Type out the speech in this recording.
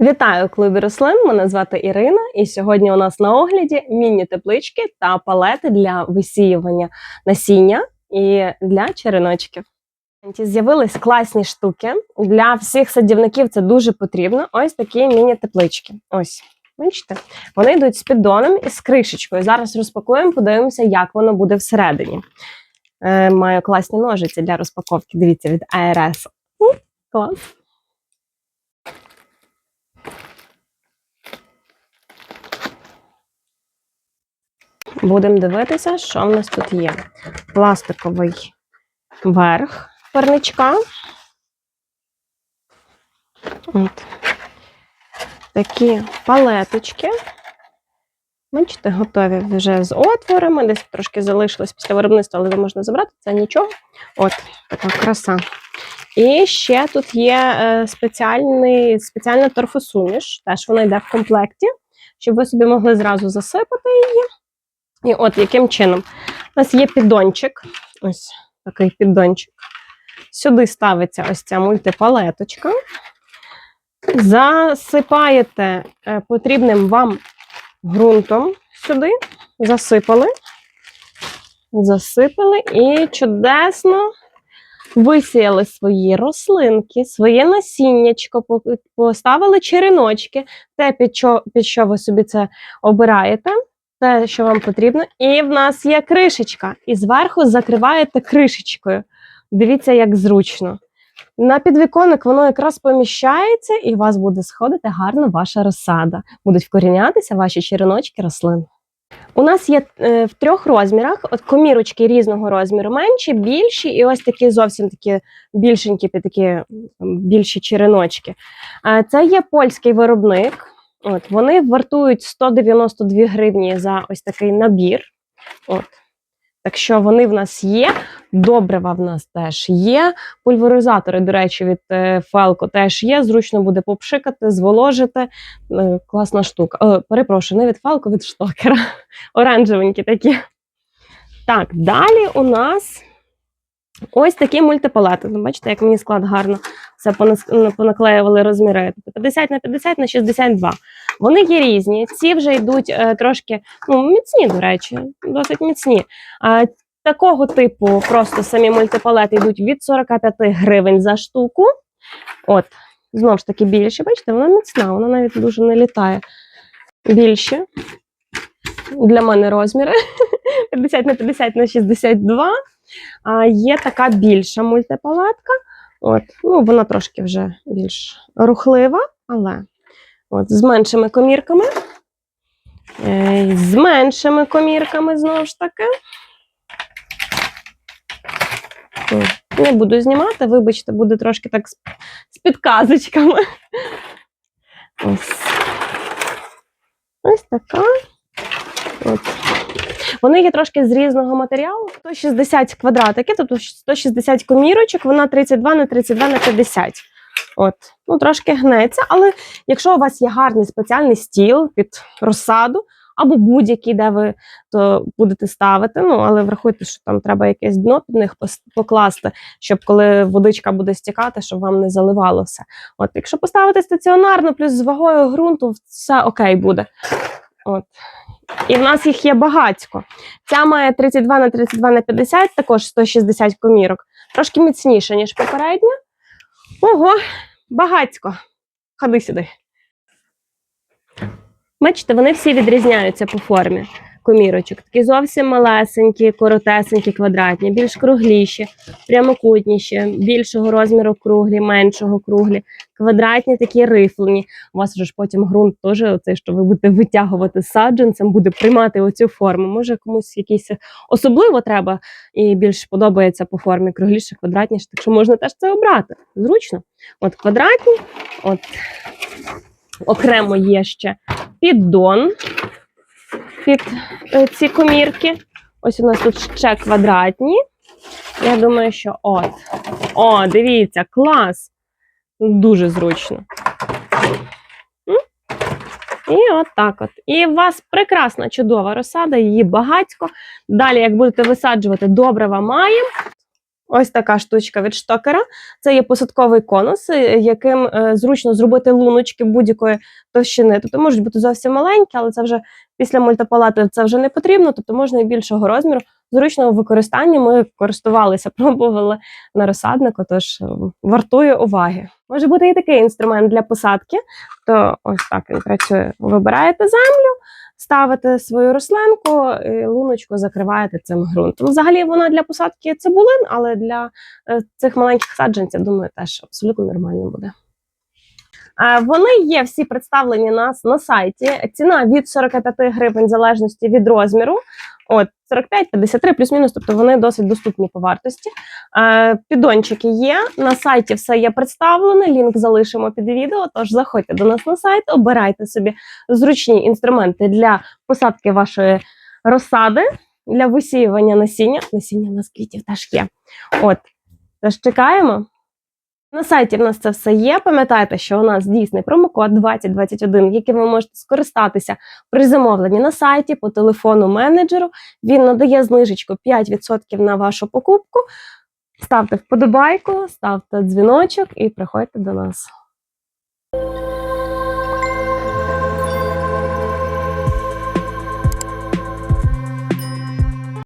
Вітаю клубі рослин. Мене звати Ірина, і сьогодні у нас на огляді міні-теплички та палети для висіювання насіння і для череночків. З'явились класні штуки для всіх садівників. Це дуже потрібно. Ось такі міні-теплички. Ось, бачите, вони йдуть з піддоном і з кришечкою. Зараз розпакуємо, подивимося, як воно буде всередині. Е, маю класні ножиці для розпаковки. Дивіться від ARS. У, Клас. Будемо дивитися, що в нас тут є. Пластиковий верх парничка. От. Такі палеточки. Бачите, готові вже з отворами. Десь трошки залишилось після виробництва, але можна забрати, це нічого. От, така краса. І ще тут є е, спеціальний, спеціальна торфосуміш. Теж вона йде в комплекті, щоб ви собі могли зразу засипати її. І от яким чином. У нас є піддончик. Ось такий піддончик. Сюди ставиться ось ця мультипалеточка. Засипаєте е, потрібним вам ґрунтом сюди, засипали, засипали і чудесно висіяли свої рослинки, своє насіннячко, поставили череночки, те, під що, під що ви собі це обираєте те, що вам потрібно. І в нас є кришечка. І зверху закриваєте кришечкою. Дивіться, як зручно. На підвіконник воно якраз поміщається, і у вас буде сходити гарно ваша розсада. Будуть вкорінятися ваші череночки рослин. У нас є е, в трьох розмірах: от комірочки різного розміру, менші, більші, і ось такі зовсім такі більшенькі, такі більші череночки. Е, це є польський виробник. От, вони вартують 192 гривні за ось такий набір. От. Так що вони в нас є. Добрива в нас теж є. Пульверизатори, до речі, від е, Фелко теж є. Зручно буде попшикати, зволожити. Е, класна штука. О, перепрошую, не від Фелко, від штокера. Оранжевенькі такі. Так, далі у нас ось такі мультипалети. Ну, Бачите, як мені склад гарно все понаклеювали розміри. Тобто 50 на 50 на 62. Вони є різні. Ці вже йдуть е, трошки ну, міцні, до речі, досить міцні. А, такого типу просто самі мультипалети йдуть від 45 гривень за штуку. От, знову ж таки, більше. Бачите, вона міцна, вона навіть дуже не літає. Більше. Для мене розміри 50 на 50 на 62. А, є така більша мультипалетка. От, ну, вона трошки вже більш рухлива, але от, з меншими комірками. Е, з меншими комірками, знову ж таки. Не буду знімати, вибачте, буде трошки так з, підказочками. Ось. Ось така. От. Вони є трошки з різного матеріалу. 160 квадратиків, тобто 160 комірочок, вона 32 на 32 на 50. От, ну трошки гнеться, але якщо у вас є гарний спеціальний стіл під розсаду, або будь-який, де ви то будете ставити. Ну, але врахуйте, що там треба якесь дно під них покласти, щоб коли водичка буде стікати, щоб вам не заливало все. От, якщо поставити стаціонарно, плюс з вагою ґрунту, все окей буде. От. І в нас їх є багатько. Ця має 32 на 32 на 50, також 160 комірок. Трошки міцніше, ніж попередня. Ого, багатько. Ходи сюди. Бачите, вони всі відрізняються по формі комірочок. Такі зовсім малесенькі, коротесенькі, квадратні, більш кругліші, прямокутніші, більшого розміру круглі, меншого круглі, квадратні такі рифлені. У вас вже ж потім ґрунт теж оцей, що ви будете витягувати саджанцем, буде приймати оцю форму. Може комусь якийсь особливо треба і більш подобається по формі кругліше, квадратніше. Так що можна теж це обрати. Зручно. От квадратні, от окремо є ще піддон під е, ці комірки. Ось у нас тут ще квадратні. Я думаю, що от. О, дивіться, клас! Дуже зручно. І от так от. І у вас прекрасна, чудова розсада, її багатько. Далі, як будете висаджувати, добрива маємо. Ось така штучка від штокера. Це є посадковий конус, е, яким е, зручно зробити луночки будь-якої товщини. Тобто можуть бути зовсім маленькі, але це вже після мультипалати це вже не потрібно, тобто можна і більшого розміру. Зручного використання ми користувалися, пробували на розсаднику, тож е, вартує уваги. Може бути і такий інструмент для посадки, то ось так він працює. Вибираєте землю, ставите свою рослинку, і луночку закриваєте цим ґрунтом. Взагалі вона для посадки цибулин, але для е, цих маленьких саджанців, думаю, теж абсолютно нормально буде. Е, Вони є всі представлені нас на сайті. Ціна від 45 гривень, в залежності від розміру. От 45-53 плюс-мінус, тобто вони досить доступні по вартості. Е, Піддончики є. На сайті все є представлене. Лінк залишимо під відео. Тож заходьте до нас на сайт, обирайте собі зручні інструменти для посадки вашої розсади, для висіювання насіння. Насіння у нас квітів теж є. От, тож чекаємо. На сайті в нас це все є. Пам'ятайте, що у нас дійсний промокод 2021, яким ви можете скористатися при замовленні на сайті по телефону менеджеру. Він надає знижечку 5% на вашу покупку. Ставте вподобайку, ставте дзвіночок і приходьте до нас.